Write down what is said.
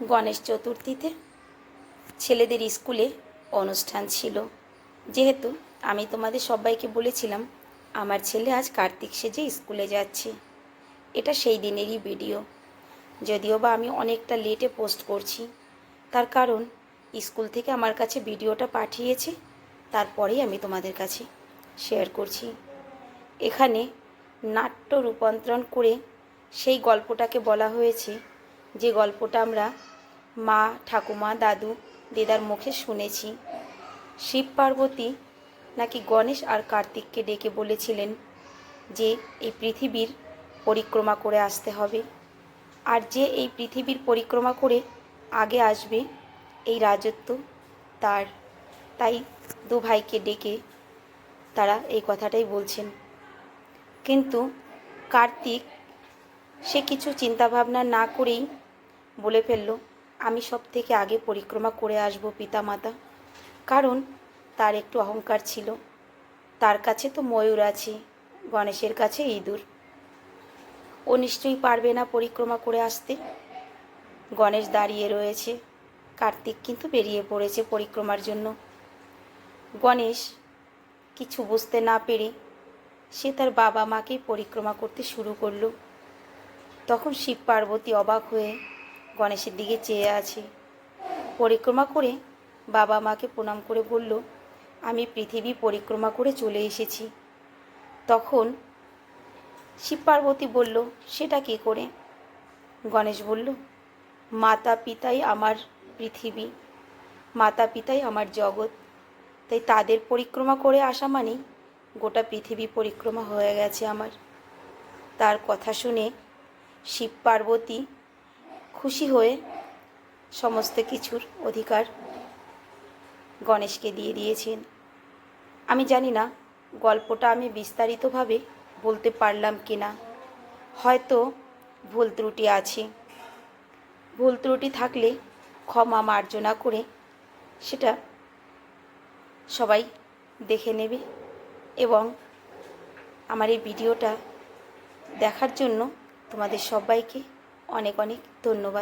গণেশ চতুর্থীতে ছেলেদের স্কুলে অনুষ্ঠান ছিল। যেহেতু আমি তোমাদের সবাইকে বলেছিলাম, আমার ছেলে আজ কার্তিক সেজে স্কুলে যাচ্ছে। এটা সেই দিনেরই ভিডিও। যদিও বা আমি অনেকটা লেটে পোস্ট করছি, তার কারণ স্কুল থেকে আমার কাছে ভিডিওটা পাঠিয়েছে তারপরেই আমি তোমাদের কাছে শেয়ার করছি। এখানে নাট্য রূপান্তরণ করে সেই গল্পটাকে বলা হয়েছে যে গল্পটা আমরা মা, ঠাকুমা, দাদু, দিদার মুখে শুনেছি। শিব পার্বতী নাকি গণেশ আর কার্তিককে ডেকে বলেছিলেন যে এই পৃথিবীর পরিক্রমা করে আসতে হবে। আর যে এই পৃথিবীর পরিক্রমা করে আগে আসবে এই রাজত্ব তার। তাই দু ভাইকে ডেকে তারা এই কথাটাই বলছেন। কিন্তু কার্তিক সে কিছু চিন্তাভাবনা না করেই বলে ফেলল, আমি সব থেকে আগে পরিক্রমা করে আসব পিতামাতা। কারণ তার একটু অহংকার ছিল। তার কাছে তো ময়ূর আছে, গণেশের কাছে ইঁদুর। ও নিশ্চয়ই পারবে না পরিক্রমা করে আসতে। গণেশ দাঁড়িয়ে রয়েছে। কার্তিক কিন্তু বেরিয়ে পড়েছে পরিক্রমার জন্য। গণেশ কিছু বুঝতে না পেরে সে তার বাবা মাকে পরিক্রমা করতে শুরু করল। তখন শিব পার্বতী অবাক হয়ে গণেশের দিকে চেয়ে আছে। পরিক্রমা করে বাবা মাকে প্রণাম করে বলল, আমি পৃথিবী পরিক্রমা করে চলে এসেছি। তখন শিব পার্বতী বলল, সেটা কী করে? গণেশ বলল, মাতা পিতাই আমার পৃথিবী, মাতা পিতাই আমার জগৎ। তাই তাদের পরিক্রমা করে আসা মানেই গোটা পৃথিবী পরিক্রমা হয়ে গেছে আমার। তার কথা শুনে শিব পার্বতী খুশি হয়ে সমস্ত কিছুর অধিকার গণেশকে দিয়ে দিয়েছেন। আমি জানি না গল্পটা আমি বিস্তারিতভাবে বলতে পারলাম কি না। হয়তো ভুল ত্রুটি আছে। ভুল ত্রুটি থাকলে ক্ষমা মার্জনা করে সেটা সবাই দেখে নেবে এবং আমার এই ভিডিওটা দেখার জন্য তোমাদের সবাইকে অনেক অনেক ধন্যবাদ।